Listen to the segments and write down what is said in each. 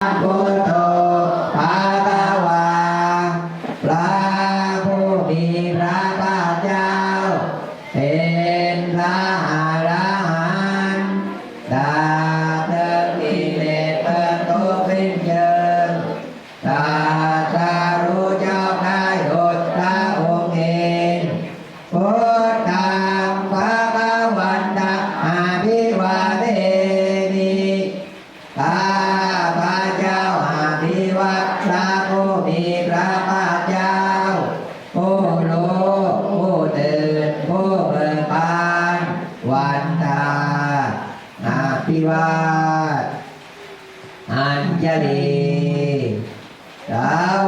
Bravo. พระภาคเจ้า โอ้โลผู้เดินผู้เบิกบานวันตานาพิวาอัญญลีสาว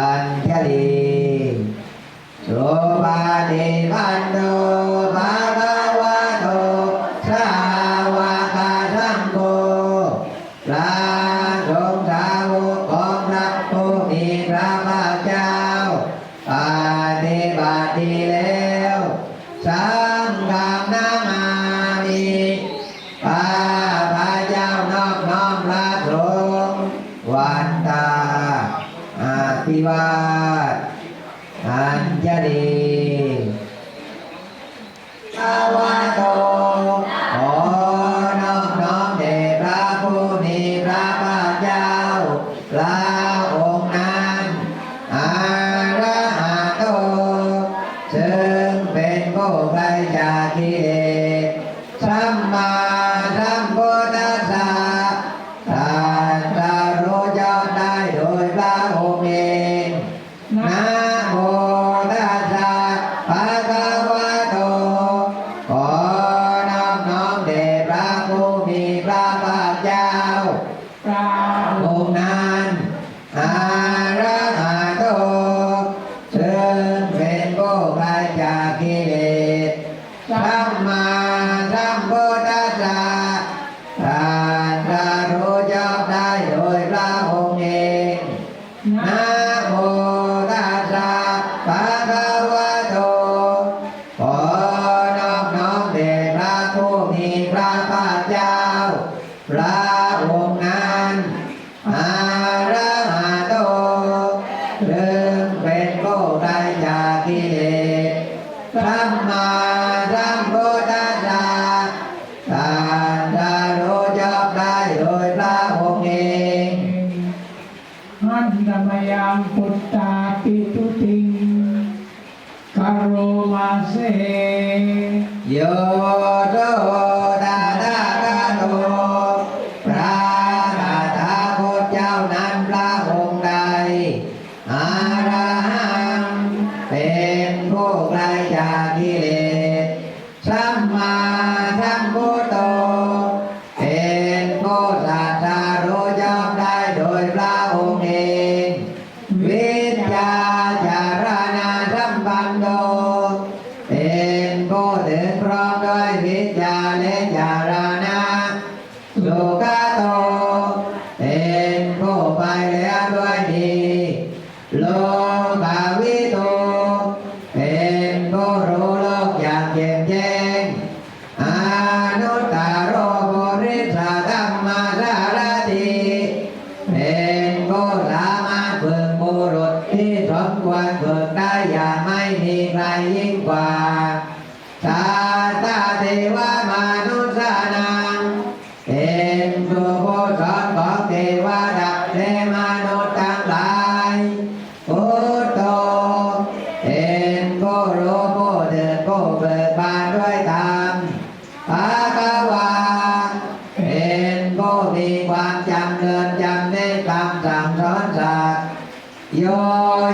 Manjali Sopati Mando Bhagavato Sawaka Sangho นะโมตัสสะภะคะวะโอนอบน้อมแด่พระผู้มีพระภาคเจ้า พระองค์นั้นอหะโตเริ่มเป็นกลจากกิเธรรมา hey โกโรู้ผู้กเบิกบานด้วยธรรมภาควาเห็นผู้มีความจำเรินจำในคำสั่งสอนสัตว์โย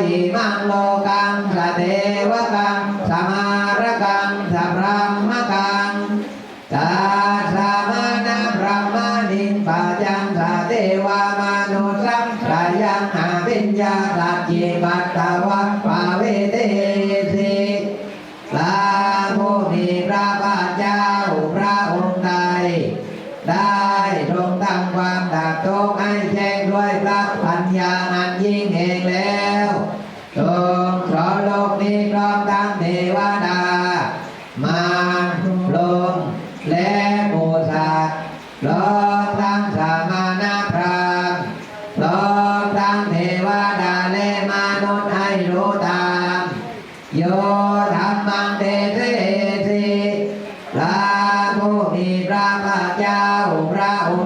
อิมังโลกังสเทวกังสมารกังสัพรัมมกังตาสามานะพระมานินปะจังสาเทวามานุสังสายังหาปิญญาสัจจิปัตตวะปาเวเต พระเจ้าพระองค์